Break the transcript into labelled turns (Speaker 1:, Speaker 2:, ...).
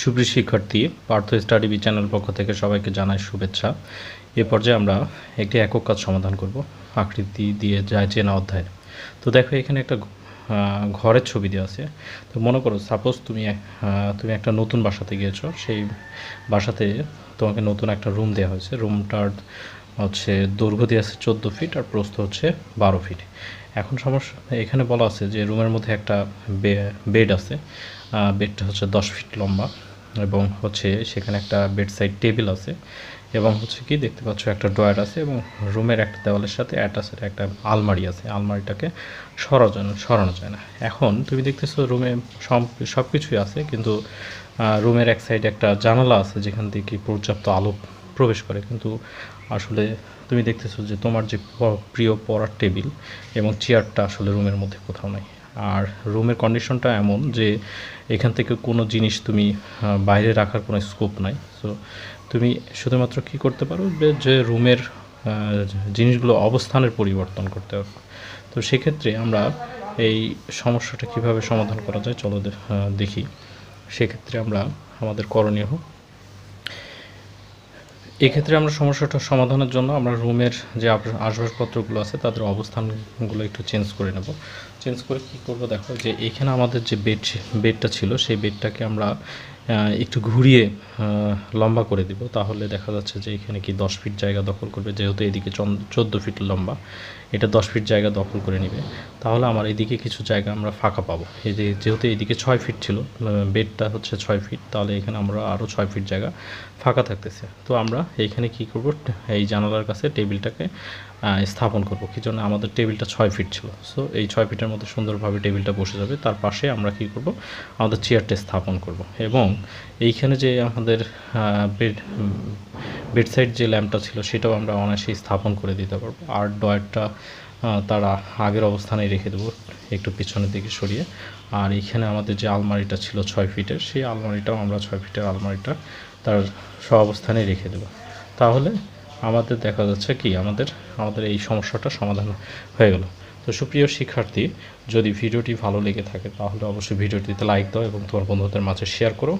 Speaker 1: সুপ্রিয় শিক্ষার্থী, Partha study B channel পক্ষ থেকে সবাইকে জানাই শুভেচ্ছা। এ পর্যায়ে আমরা একটি একক কাজ সমাধান করব, আকৃতি দিয়ে যায় চেনা অধ্যায়ের। তো দেখো, এখানে একটা ঘরের ছবি দেওয়া আছে। তো মনে করো সাপোজ তুমি তুমি একটা নতুন বাসাতে গিয়েছো, সেই বাসাতে তোমাকে নতুন একটা রুম দেওয়া হয়েছে। রুমটার হচ্ছে দৈর্ঘ্য দিয়ে আছে চোদ্দ ফিট আর প্রস্থ হচ্ছে বারো ফিট এখন সমস্যা, এখানে বলা আছে যে রুমের মধ্যে একটা বেড আছে। বেডটা হচ্ছে দশ ফিট লম্বা এবং হচ্ছে সেখানে একটা বেড সাইড টেবিল আছে এবং হচ্ছে কি দেখতে পাচ্ছ একটা ড্রয়ার আছে এবং রুমের একটা দেওয়ালের সাথে অ্যাটাচের একটা আলমারি আছে। আলমারিটাকে সরানো যায় সরানো যায় না। এখন তুমি দেখতেছো রুমে সব কিছুই আছে কিন্তু রুমের এক সাইডে একটা জানালা আছে যেখান থেকে পর্যাপ্ত আলো প্রবেশ করে। কিন্তু আসলে তুমি দেখতেছো যে তোমার যে প্রিয় পড়ার টেবিল এবং চেয়ারটা আসলে রুমের মধ্যে কোথাও নাই। আর রুমের কন্ডিশনটা এমন যে এখান থেকে কোনো জিনিস তুমি বাইরে রাখার কোনো স্কোপ নাই। সো তুমি শুধুমাত্র কি করতে পারো যে- যে রুমের জিনিসগুলো অবস্থানের পরিবর্তন করতে পারো তো সেক্ষেত্রে আমরা এই সমস্যাটা কীভাবে সমাধান করা যায় চলো দেখি। সেক্ষেত্রে আমরা আমাদের করণীয় এক্ষেত্রে আমরা সমস্যাটা সমাধানের জন্য আমরা রুমের যে আসবাবপত্রগুলো আছে, তাদের অবস্থানগুলো একটু চেঞ্জ করে নেব। চেঞ্জ করে কি করব? দেখো যে এখানে আমাদের যে বেড বেডটা ছিল, সেই বেডটাকে আমরা একটু ঘুরিয়ে লম্বা করে দিব। তাহলে দেখা যাচ্ছে যে এখানে কি দশ ফিট জায়গা দখল করবে, যেহেতু এদিকে চোদ্দ ফিট লম্বা। এটা দশ ফিট জায়গা দখল করে নেবে। তাহলে আমার এদিকে কিছু জায়গা আমরা ফাঁকা পাবো। এই যে, যেহেতু এদিকে ছয় ফিট ছিল বেডটা হচ্ছে ছয় ফিট, তাহলে এখানে আমরা আরও ছয় ফিট জায়গা ফাঁকা থাকতেছে। তো আমরা এইখানে কি করব? এই জানালার কাছে টেবিলটাকে স্থাপন করব। কি জন্য? আমাদের টেবিলটা ছয় ফিট ছিল। সো এই ছয় ফিটের মধ্যে সুন্দরভাবে টেবিলটা বসে যাবে। তার পাশে আমরা কি করব? আমাদের চেয়ারটা স্থাপন করব। এবং এইখানে যে আমাদের বেড বেড সাইড যে ল্যাম্পটা ছিল, সেটাও আমরা অনায়াসেই স্থাপন করে দিতে পারব। আর ডয়ারটা তারা আগের অবস্থানেই রেখে দেবো, একটু পিছনের দিকে সরিয়ে। আর এইখানে আমাদের যে আলমারিটা ছিল ছয় ফিটের, সেই আলমারিটাও আমরা ছয় ফিটের আলমারিটা তার সব অবস্থানে রেখে দেবো। তাহলে আমাদের দেখা যাচ্ছে কি, আমাদের আমাদের এই সমস্যাটা সমাধান হয়ে গেল। তো সুপ্রিয় শিক্ষার্থী, যদি ভিডিওটি ভালো লেগে থাকে, তাহলে অবশ্যই ভিডিওটিতে লাইক দাও এবং তোমার বন্ধুদের মাঝে শেয়ার করো।